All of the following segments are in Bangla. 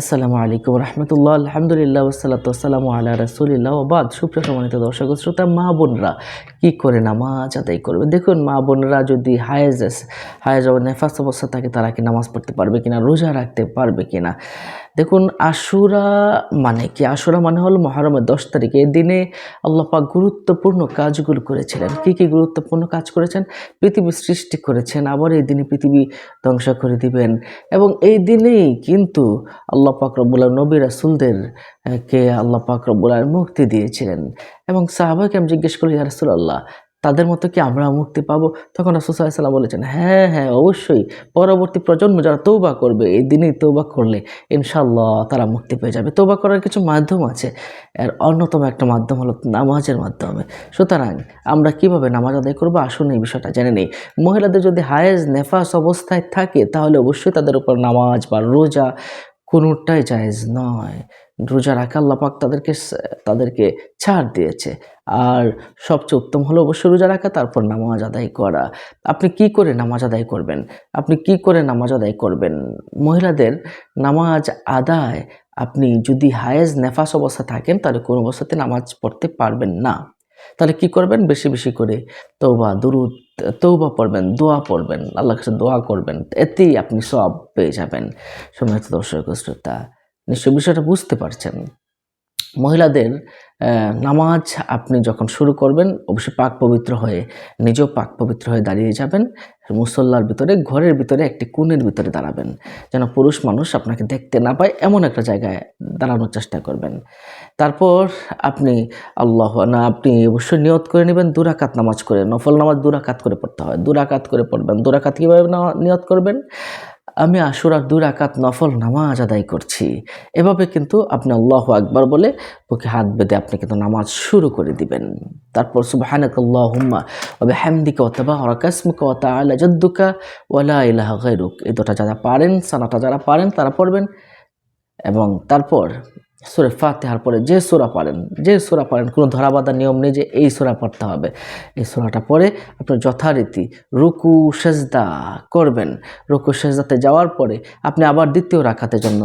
আসসালামু আলাইকুম রহমতুল্লাহ, আলহামদুলিল্লাহ ওসালাত আসসালামু আল্লাহ রসুলিল্লাহ বাদ। সুপ্রিয় সম্মানিত দর্শক, শ্রোতা, মা বোনরা, কী করে নামাজ আদায় করবে? দেখুন, মা বোনরা যদি হায়েজ হায়েজ নেফাস অবস্থা থাকে, তারা কি নামাজ পড়তে পারবে কিনা, রোজা রাখতে পারবে কিনা? দেখুন, আশুরা মানে কি? আশুরা মানে হলো মহরমের দশ তারিখে দিনে আল্লাহ পাক গুরুত্বপূর্ণ কাজগুলো করেছিলেন। কি কি গুরুত্বপূর্ণ কাজ করেছেন? পৃথিবী সৃষ্টি করেছেন, আবার এই দিনে পৃথিবী ধ্বংস করে দিবেন। এবং এই দিনেই কিন্তু আল্লাহ পাক রব্বুল নবী রাসুলদের কে আল্লাহ পাক রব্বুল মুক্তি দিয়েছিলেন। এবং সাহাবাকে আমি জিজ্ঞেস করি ইয়া রাসূলুল্লাহ তাদের মতো কি আমরা মুক্তি পাবো? তখন রাসূল সাল্লাল্লাহু আলাইহি সাল্লাম বলেছেন হ্যাঁ হ্যাঁ অবশ্যই। পরবর্তী প্রজন্ম যারা তৌবা করবে, এই দিনেই তৌবা করলে ইনশাল্লাহ তারা মুক্তি পেয়ে যাবে। তৌবা করার কিছু মাধ্যম আছে। এর অন্যতম একটা মাধ্যম হলো নামাজের মাধ্যমে। সুতরাং আমরা কীভাবে নামাজ আদায় করব? আসুন এই বিষয়টা জেনে নেই। মহিলাদের যদি হায়েজ, নেফাস অবস্থায় থাকে, তাহলে অবশ্যই তাদের উপর নামাজ বা রোজা কোনোটাই জায়েজ নয়। রোজা রাখা আল্লাহ পাক তাদেরকে তাদেরকে ছাড় দিয়েছে। আর সবচেয়ে উত্তম হলো অবশ্যই রোজা রাখা, তারপর নামাজ আদায় করা। আপনি কি করে নামাজ আদায় করবেন? আপনি কি করে নামাজ আদায় করবেন? মহিলাদের নামাজ আদায়, আপনি যদি হায়েজ নেফাস অবস্থা থাকেন, তাহলে কোনো অবস্থাতে নামাজ পড়তে পারবেন না। তাহলে কি করবেন? বেশি বেশি করে তৌবা দুরুদ তৌবা পড়বেন, দোয়া পড়বেন, আল্লাহর কাছে দোয়া করবেন, এতেই আপনি সব পেয়ে যাবেন। সমস্ত দর্শক শ্রোতা নিশ্চয় বিষয়টা বুঝতে পারছেন। মহিলাদের নামাজ আপনি যখন শুরু করবেন, অবশ্যই পাক পবিত্র হয়ে, নিজেও পাক পবিত্র হয়ে দাঁড়িয়ে যাবেন। মুসল্লার ভিতরে, ঘরের ভিতরে, একটি কোণের ভিতরে দাঁড়াবেন। যেন পুরুষ মানুষ আপনাকে দেখতে না পায়, এমন একটা জায়গায় দাঁড়ানোর চেষ্টা করবেন। তারপর আপনি আল্লাহ, না, আপনি অবশ্যই নিয়ত করে নেবেন দুরাকাত নামাজ করে, নফল নামাজ দুরাকাত করে পড়তে হয়। দুরাকাত করে পড়বেন। দুরাকাত কীভাবে নিয়ত করবেন? আমি আশুরার দুরাকাত নফল নামাজ আদায় করছি। এভাবে কিন্তু আপনি আল্লাহ আকবার বলে বুকে হাত বেঁধে আপনি কিন্তু নামাজ শুরু করে দিবেন। তারপর সুবহানাক আল্লাহুম্মা ওয়া বিহামদিকা ওয়া তাবারাকাসমুকা ওয়া তাআলা জাদ্দুকা ওয়া লা ইলাহা গায়রুক। এই দুটা যারা পারেন, সানাটা যারা পারেন তারা পড়বেন। এবং তারপর সুরে ফাতেহার পরে যে সোরা পারেন, যে সোরা পারেন, কোনো ধরাবাধা নিয়ম নেই যে এই সোরা পড়তে হবে। এই সোরাটা পরে আপনার যথারীতি রুকু, সেজদা করবেন। রুকু, সেজদাতে যাওয়ার পরে আপনি আবার দ্বিতীয় রাখাতে জন্য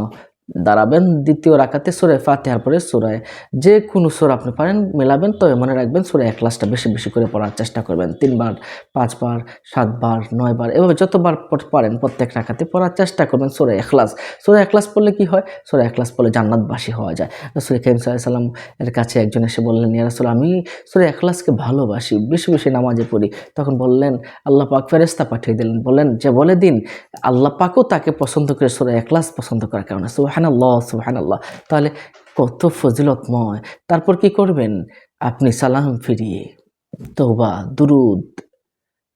দাঁড়াবেন দ্বিতীয় রাখাতে সুরে ফাতেহার পরে সুরায় যে কোনো সুর আপনি পারেন, মেলাবেন, তবে মনে রাখবেন সুরে এক ক্লাসটা বেশি বেশি করে পড়ার চেষ্টা করবেন। তিনবার, পাঁচবার, সাতবার, নয়বার, এভাবে যতবার পারেন প্রত্যেক রাখাতে পড়ার চেষ্টা করবেন সুরে এখলাস। সুরে এখলাস পড়লে কি হয়? সুরে এখলাস পড়লে জান্নাতবাসী হওয়া যায়। রসুল করিম সাল্লাম এর কাছে একজন এসে বললেন, ইয়া রাসূল, আমি সুরে এখলাসকে ভালোবাসি, বেশি বেশি নামাজে পড়ি। তখন বললেন, আল্লাহ পাক ফেরেস্তা পাঠিয়ে দিলেন। বললেন, যে বলে দিন, আল্লাহ পাকও তাকে পছন্দ করে সুরে এখলাস পছন্দ করার কারণে। সুহান আল্লাহ সুহান আল্লাহ তাহলে কত ফজিলতময়। তারপর কি করবেন? আপনি সালাম ফিরিয়ে তৌবা দুরুদ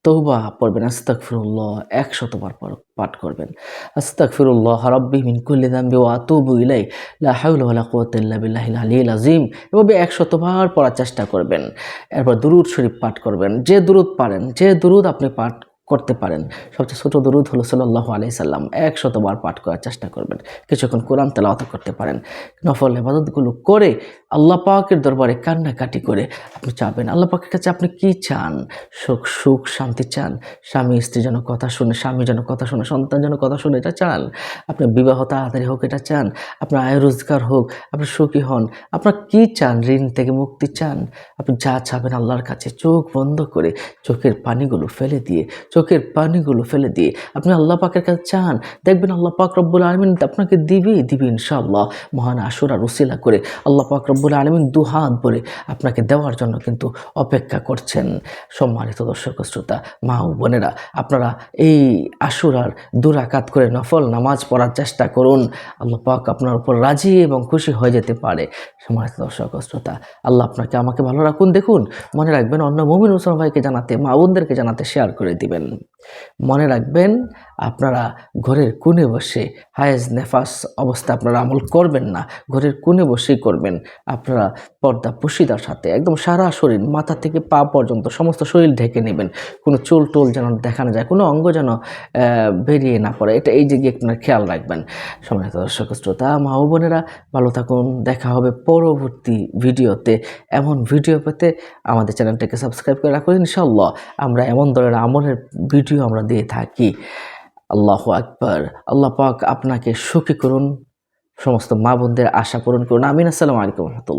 তৌবা পড়বেন। আস্তাগফিরুল্লাহ, একশতবার পাঠ করবেন। আস্তাগফিরুল্লাহ রাব্বি মিন কুল্লি যামবি ওয়া আতুবু ইলাই লা হাওলা ওয়ালা কুওয়াতা ইল্লা বিল্লাহিল আলিয়্যিল আযীম। এভাবে একশতবার পড়ার চেষ্টা করবেন। এরপর দুরুদ শরীফ পাঠ করবেন। যে দুরুদ পারেন, যে দুরুদ আপনি পাঠ করতে পারেন। সবচেয়ে ছোট দরুদ হলো সাল্লাল্লাহু আলাইহি সাল্লাম। একশতবার পাঠ করার চেষ্টা করবেন। কিছুক্ষণ কোরআন তেলাওয়াত করতে পারেন। নফল ইবাদতগুলো করে আল্লাহ পাকের দরবারে কান্নাকাটি করে আপনি চাবেন। আল্লাহ পাকের কাছে আপনি কি চান? সুখ সুখ, শান্তি চান? স্বামী, স্ত্রী যেন কথা শুনে, স্বামী যেন কথা শুনে, সন্তান যেন কথা শুনে এটা চান? আপনার বিবাহ তাড়াতাড়ি হোক এটা চান? আপনার আয় রোজগার হোক, আপনি সুখী হন, আপনার কি চান? ঋণ থেকে মুক্তি চান? আপনি যা চাবেন আল্লাহর কাছে চোখ বন্ধ করে চোখের পানিগুলো ফেলে দিয়ে চোখের পানিগুলো ফেলে দিয়ে। আপনি আল্লাহ পাকের কাছে চান, দেখবেন আল্লাহ পাক রব্বুল আলমিন আপনাকে দিবে দিবে ইনশাআল্লাহ। মহান আশুরা রসিলা করে আল্লাহ পাক রব্বুল আলমিন দু হাত ভরে আপনাকে দেওয়ার জন্য কিন্তু অপেক্ষা করছেন। সম্মানিত দর্শক শ্রোতা, মা ও বোনেরা, আপনারা এই আশুরার দুরাকাত করে নফল নামাজ পড়ার চেষ্টা করুন। আল্লাহ পাক আপনার উপর রাজি এবং খুশি হয়ে যেতে পারে। সম্মানিত দর্শক শ্রোতা, আল্লাহ আপনাকে আমাকে ভালো রাখুন, দেখুন। মনে রাখবেন অন্য মুমিন মুসলমান ভাইকে জানাতে, মা বোনদেরকে জানাতে শেয়ার করে দিবেন। মনে রাখবেন, আপনারা ঘরের কোণে বসে হায়েজ নেফাস অবস্থা আপনারা আমল করবেন না। ঘরের কোণে বসেই করবেন। আপনারা পর্দা পুশিদার সাথে, একদম সারা শরীর মাথা থেকে পা পর্যন্ত সমস্ত শরীর ঢেকে নেবেন। কোনো চুল টোল যেন দেখানো যায়, কোনো অঙ্গ যেন বেরিয়ে না পড়ে। এটা এই দিকে আপনার খেয়াল রাখবেন। সম্মানিত দর্শক, শ্রোতা, মা ও বোনেরা, ভালো থাকুন। দেখা হবে পরবর্তী ভিডিওতে। এমন ভিডিও পেতে আমাদের চ্যানেলটাকে সাবস্ক্রাইব করে রাখুন ইনশাল্লাহ আমরা এমন ধরনের আমলের ভিডিও আমরা দিয়ে থাকি। আল্লাহ আকবার। আল্লাহ পাক আপনাকে সুখী করুন, সমস্ত মা বোনদের আশা পূরণ করুন। আমিন। আসসালামু আলাইকুম রহমতুল্লাহ।